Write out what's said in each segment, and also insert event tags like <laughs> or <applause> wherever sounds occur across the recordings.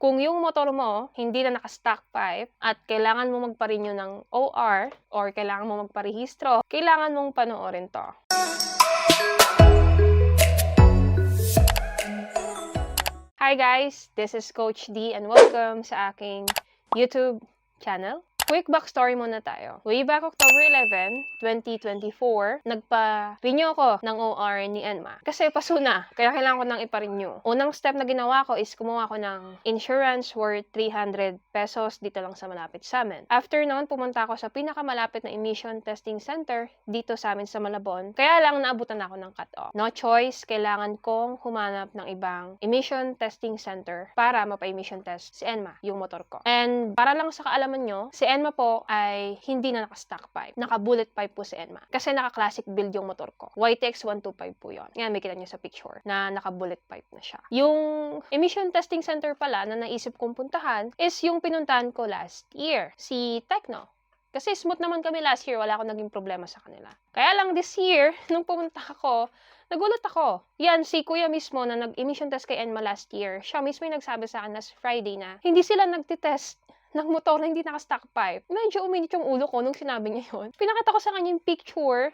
Kung yung motor mo hindi na naka-stock pipe at kailangan mo magpa-renew ng OR or kailangan mo magparehistro, kailangan mong panoorin to. Hi guys, this is Coach D and welcome sa aking YouTube channel. Quick backstory muna tayo. Way back October 11, 2024, nagpa-renew ako ng OR ni Enma. Kasi paso na, kaya kailangan ko nang ipa-renew. Unang step na ginawa ko is kumuha ko ng insurance worth 300 pesos dito lang sa malapit sa amin. After noon, pumunta ako sa pinakamalapit na emission testing center dito sa amin sa Malabon. Kaya lang naabutan ako ng cut-off. No choice, kailangan kong humanap ng ibang emission testing center para mapa-emission test si Enma, yung motor ko. And para lang sa kaalaman nyo, si Enma po ay hindi na naka-stock pipe. Naka-bullet pipe po si Enma. Kasi naka-classic build yung motor ko. YTX 125 po yon. Ngayon, may kita nyo sa picture na naka-bullet pipe na siya. Yung emission testing center pala na naisip kong puntahan is yung pinuntahan ko last year, si Tecno. Kasi smooth naman kami last year, wala akong naging problema sa kanila. Kaya lang this year, <laughs> nung pumunta ako, nagulat ako. Yan, si kuya mismo na nag-emission test kay Enma last year, siya mismo yung nagsabi sa akin last Friday na hindi sila nagtitest ng motor na hindi naka-stock pipe. Medyo uminit yung ulo ko nung sinabi niya yun. <laughs> Pinakita ko sa kanya yung picture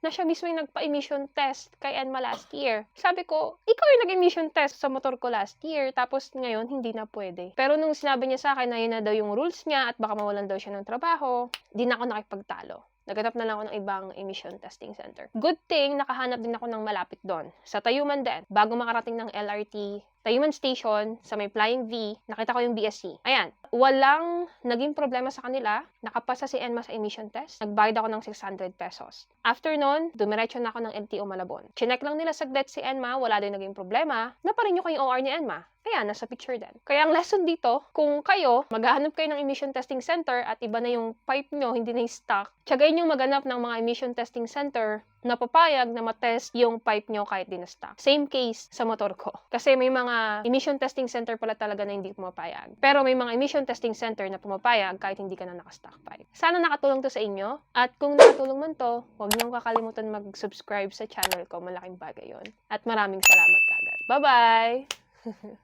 na siya mismo yung nagpa-emission test kay Enma last year. Sabi ko, ikaw yung nag-emission test sa motor ko last year, tapos ngayon hindi na pwede. Pero nung sinabi niya sa akin na yun na daw yung rules niya at baka mawalan daw siya ng trabaho, di na ako nakipagtalo. Naghanap na lang ako ng ibang emission testing center. Good thing, nakahanap din ako ng malapit doon. Sa Tayuman din. Bago makarating ng LRT, Tayuman Station, sa may Flying V, nakita ko yung BSC. Ayan, walang naging problema sa kanila. Nakapasa si Enma sa emission test. Nagbayad ako ng 600 pesos. After nun, dumiretso na ako ng LTO Malabon. Chinek lang nila saglit si Enma, wala din naging problema. Naparin ko yung OR ni Enma. Kaya, nasa picture din. Kaya ang lesson dito, kung kayo, maghahanap kayo ng emission testing center at iba na yung pipe nyo, hindi na yung stock, tsagayin yung maghanap ng mga emission testing center na papayag na matest yung pipe nyo kahit di na stock. Same case sa motor ko. Kasi may mga emission testing center pala talaga na hindi pumapayag. Pero may mga emission testing center na pumapayag kahit hindi ka na naka-stock pipe. Sana nakatulong to sa inyo. At kung nakatulong man to, huwag niyong kakalimutan mag-subscribe sa channel ko. Malaking bagay yon. At maraming salamat kagad. Bye-bye! <laughs>